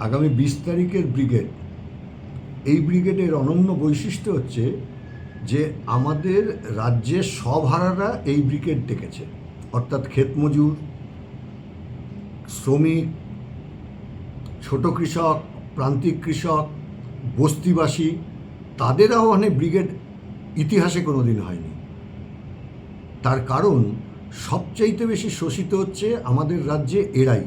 আগামী বিশ তারিখের ব্রিগেড। এই ব্রিগেডের অনন্য বৈশিষ্ট্য হচ্ছে যে আমাদের রাজ্যের সব হারারা এই ব্রিগেড ডেকেছে। অর্থাৎ ক্ষেতমজুর শ্রমিক, ছোট কৃষক, প্রান্তিক কৃষক, বস্তিবাসী তাদের আহ্বানে ব্রিগেড ইতিহাসে কোনো দিন হয়নি। তার কারণ সবচাইতে বেশি শোষিত হচ্ছে আমাদের রাজ্যে এরাই।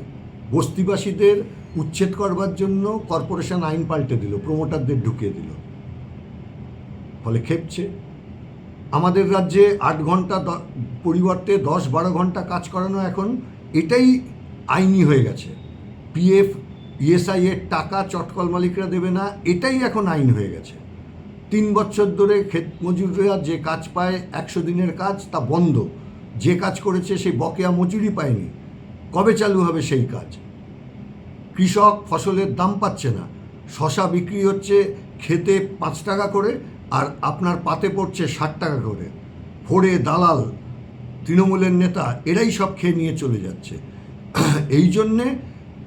বস্তিবাসীদের উচ্ছেদ করবার জন্য কর্পোরেশন আইন পাল্টে দিল, প্রমোটারদের ঢুকিয়ে দিল। ফলে খেপছে আমাদের রাজ্যে আট ঘণ্টা পরিবর্তে দশ বারো ঘণ্টা কাজ করানো এখন এটাই আইনি হয়ে গেছে। পিএফ, ইএসআই এর টাকা চটকল মালিকরা দেবে না, এটাই এখন আইন হয়ে গেছে। তিন বছর ধরে ক্ষেত মজুররা যে কাজ পায় একশো দিনের কাজ, তা বন্ধ। যে কাজ করেছে সেই বকেয়া মজুরি পায়নি। কবে চালু হবে সেই কাজ? কৃষক ফসলের দাম পাচ্ছে না। শশা বিক্রি হচ্ছে খেতে পাঁচ টাকা করে আর আপনার পাতে পড়ছে ষাট টাকা করে। ফোড়ে দালাল, তৃণমূলের নেতা, এরাই সব খেয়ে নিয়ে চলে যাচ্ছে। এই জন্যে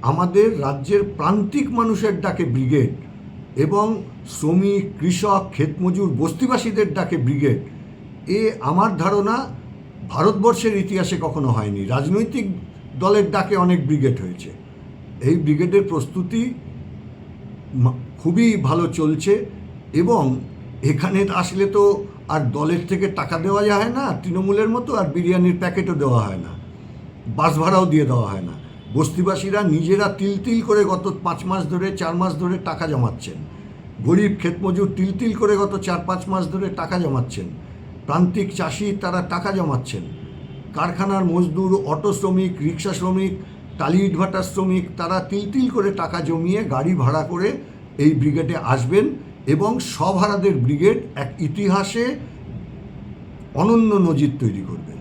আমাদের রাজ্যের প্রান্তিক মানুষের ডাকে ব্রিগেড এবং শ্রমিক, কৃষক, ক্ষেতমজুর, বস্তিবাসীদের ডাকে ব্রিগেড। এ আমার ধারণা ভারতবর্ষের ইতিহাসে কখনো হয়নি। রাজনৈতিক দলের ডাকে অনেক ব্রিগেড হয়েছে। এই ব্রিগেডের প্রস্তুতি খুবই ভালো চলছে এবং এখানে আসলে তো আর দলের থেকে টাকা দেওয়া যায় না, তৃণমূলের মতো আর বিরিয়ানির প্যাকেটও দেওয়া হয় না, বাস ভাড়াও দিয়ে দেওয়া হয় না। বস্তিবাসীরা নিজেরা তিল তিল করে গত পাঁচ মাস ধরে, চার মাস ধরে টাকা জমাচ্ছেন। গরিব ক্ষেতমজুর তিল তিল করে গত চার পাঁচ মাস ধরে টাকা জমাচ্ছেন। প্রান্তিক চাষি তারা টাকা জমাচ্ছেন। কারখানার মজদুর, অটো শ্রমিক, রিক্সা শ্রমিক টালি ইটভাটার শ্রমিক, তারা তিল তিল করে টাকা জমিয়ে গাড়ি ভাড়া করে এই ব্রিগেডে আসবেন এবং সভারাদের ব্রিগেড এক ইতিহাসে অনন্য নজির তৈরি করবে।